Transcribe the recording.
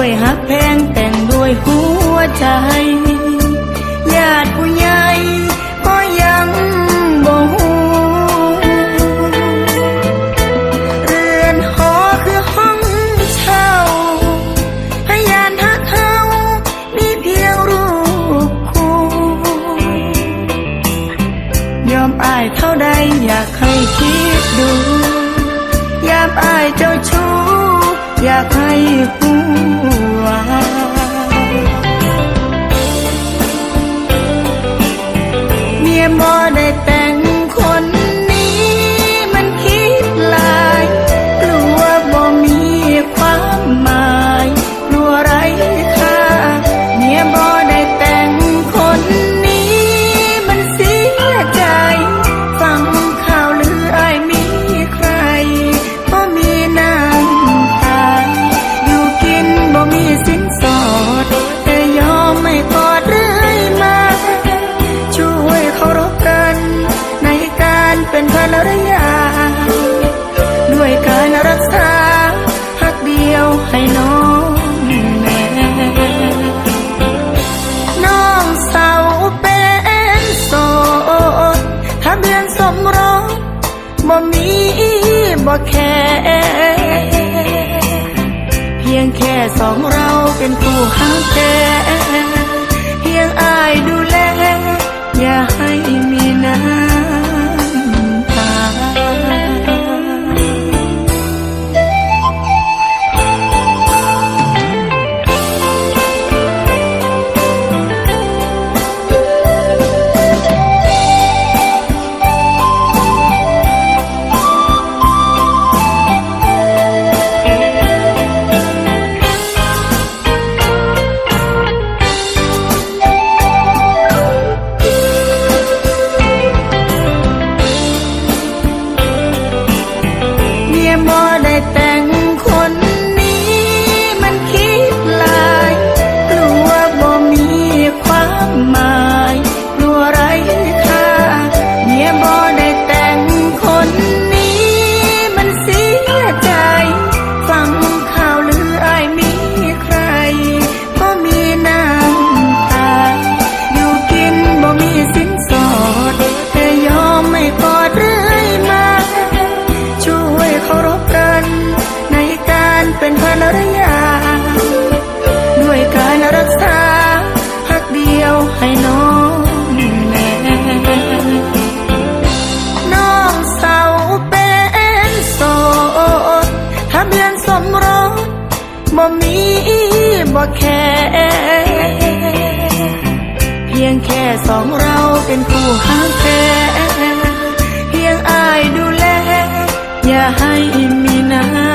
วยหัวใจญาติผู้ใหญ่ก็ยังบ่ฮู้เรือนหอคือห้องเช่าพยานทักเขามีเพียงรูปคู่ยอมอายเท่าใดอยากให้คิดดูยามอายเจ้าชู้อยากให้หัวา เมียบ่ได้แต่ บ่แค่เพียงแค่สองเราเป็นผู้หักแท้ รักษาพักเดียวให้น้องแม่น้องสาเป็นโสดทะเบียนสมรสบ่มีบ่แค่เพียงแค่สองเราเป็นคู่ห้างแท้เพียงอายดูแล อย่าให้มีน้ำ